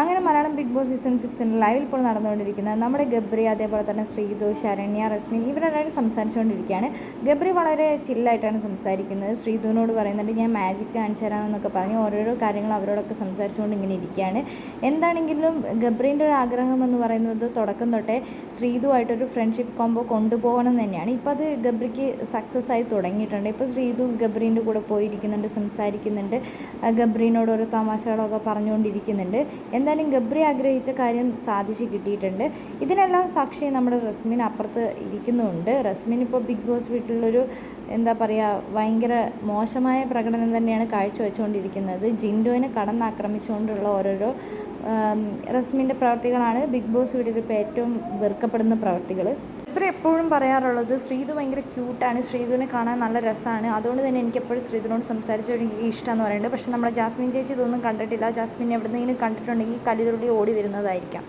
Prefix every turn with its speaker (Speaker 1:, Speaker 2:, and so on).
Speaker 1: അങ്ങനെ Malayalam big boss season സിക്സിന്റെ ലൈവിൽ ഇപ്പോൾ നടന്നുകൊണ്ടിരിക്കുന്നത് നമ്മുടെ ഗബ്രി അതേപോലെ തന്നെ ശ്രീതു ശരണ്യ റസ്മിൻ ഇവരെല്ലാവരും സംസാരിച്ചുകൊണ്ടിരിക്കുകയാണ്. ഗബ്രി വളരെ ചില്ലായിട്ടാണ് സംസാരിക്കുന്നത്. ശ്രീതുവിനോട് പറയുന്നുണ്ട് ഞാൻ മാജിക് കാണിച്ചു തരാമെന്നൊക്കെ പറഞ്ഞ്. ഓരോരോ കാര്യങ്ങൾ അവരോടൊക്കെ സംസാരിച്ചുകൊണ്ട് ഇങ്ങനെ ഇരിക്കുകയാണ്. എന്താണെങ്കിലും ഗബ്രീന്റെ ഒരു ആഗ്രഹം എന്ന് പറയുന്നത് തുടക്കം തൊട്ടേ ശ്രീതുവായിട്ടൊരു ഫ്രണ്ട്ഷിപ്പ് കോംബോ കൊണ്ടുപോകണം തന്നെയാണ്. ഇപ്പോൾ അത് ഗബ്രിക്ക് സക്സസ് ആയി തുടങ്ങിയിട്ടുണ്ട്. ഇപ്പോൾ ശ്രീതു ഗബ്രീന്റെ കൂടെ പോയിരിക്കുന്നുണ്ട് സംസാരിക്കുന്നുണ്ട്. ഗബ്രീനോട് ഓരോ തമാശകളൊക്കെ പറഞ്ഞുകൊണ്ടിരിക്കുന്നുണ്ട്. എന്തായാലും ഗബ്രി ആഗ്രഹിച്ച കാര്യം സാധിച്ച് കിട്ടിയിട്ടുണ്ട്. ഇതിനെല്ലാം സാക്ഷി നമ്മുടെ റസ്മിൻ അപ്പുറത്ത് ഇരിക്കുന്നുണ്ട്. റസ്മിൻ ഇപ്പോൾ ബിഗ് ബോസ് വീട്ടിലൊരു എന്താ പറയുക ഭയങ്കര മോശമായ പ്രകടനം തന്നെയാണ് കാഴ്ചവെച്ചുകൊണ്ടിരിക്കുന്നത്. ജിൻഡോനെ കടന്നാക്രമിച്ചുകൊണ്ടുള്ള ഓരോരോ റസ്മിന്റെ പ്രവർത്തികളാണ് ബിഗ് ബോസ് വീട്ടിൽ ഇപ്പോൾ ഏറ്റവും വെറുക്കപ്പെടുന്ന പ്രവർത്തികൾ. ഇവർ എപ്പോഴും പറയാറുള്ളത് ശ്രീതു ഭയങ്കര ക്യൂട്ടാണ് ശ്രീതുവിനെ കാണാൻ നല്ല രസമാണ് അതുകൊണ്ട് തന്നെ എനിക്ക് എപ്പോഴും ശ്രീതുവിനോട് സംസാരിച്ച എനിക്ക് ഇഷ്ടമെന്ന് പറയുന്നുണ്ട്. പക്ഷേ നമ്മുടെ ജാസ്മിൻ ചേച്ചി ഇതൊന്നും കണ്ടിട്ടില്ല. ജാസ്മിൻ എവിടെ നിന്നെങ്കിലും കണ്ടിട്ടുണ്ടെങ്കിൽ കലിതുള്ളി ഓടി വരുന്നതായിരിക്കാം.